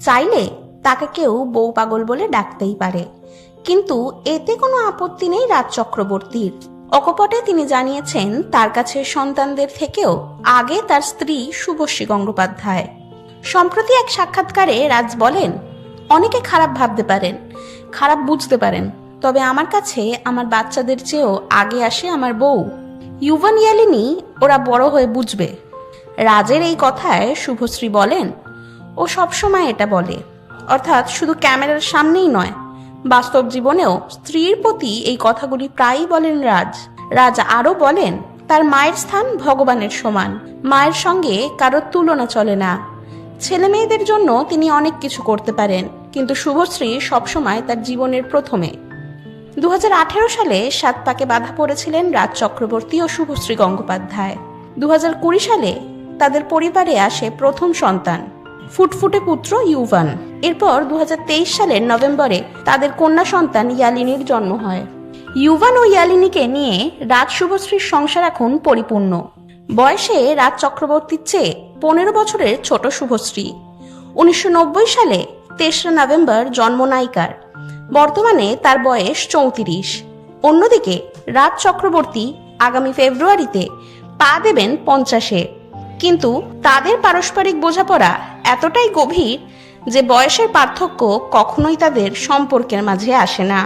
চাইলে তাকে কেউ বউ পাগল বলে ডাকতেই পারে। কিন্তু এতে কোনো আপত্তি নেই রাজ চক্রবর্তীর। অকপটে তিনি জানিয়েছেন, তার কাছে সন্তানদের থেকেও আগে তার স্ত্রী শুভশ্রী গঙ্গোপাধ্যায়। সম্প্রতি এক সাক্ষাৎকারে রাজ বলেন, অনেকে খারাপ ভাবতে পারেন, খারাপ বুঝতে পারেন, তবে আমার কাছে আমার বাচ্চাদের চেয়েও আগে আসে আমার বউ। ইউভান ইয়ালিনী ওরা বড় হয়ে বুঝবে। রাজের এই কথায় শুভশ্রী বলেন ও সবসময় এটা বলে। অর্থাৎ শুধু ক্যামেরার সামনেই নয়, বাস্তব জীবনেও স্ত্রীর প্রতি এই কথাগুলি প্রায়ই বলেন রাজ। রাজ আরও বলেন, তার মায়ের স্থান ভগবানের সমান, মায়ের সঙ্গে কারোর তুলনা চলে না। ছেলে মেয়েদের জন্য তিনি অনেক কিছু করতে পারেন, কিন্তু শুভশ্রী সবসময় তার জীবনের প্রথমে। দু হাজার আঠেরো সালে সাত পাকে বাধা পড়েছিলেন রাজ চক্রবর্তী ও শুভশ্রী গঙ্গোপাধ্যায়। দু হাজার কুড়ি সালে তাদের পরিবারে আসে প্রথম সন্তান। ফুটফুটে পুত্র ইউভান। এরপর দু হাজার তেইশ সালের নভেম্বরে তাদের কন্যা সন্তান ইয়ালিনীর জন্ম হয়। ইউভান ও ইয়ালিনীকে নিয়ে রাজ শুভশ্রীর সংসার এখন পরিপূর্ণ। বয়সে রাজ চক্রবর্তীর চেয়ে পনেরো বছরের ছোট শুভশ্রী। উনিশশো নব্বই সালে তেসরা নভেম্বর জন্ম নায়িকার। বর্তমানে তার বয়স চৌত্রিশ। অন্যদিকে রাজ চক্রবর্তী আগামী ফেব্রুয়ারিতে পা দেবেন পঞ্চাশে। কিন্তু তাদের পারস্পরিক বোঝাপড়া এতটাই গভীর যে বয়সের পার্থক্য কখনোই তাদের সম্পর্কের মাঝে আসে না।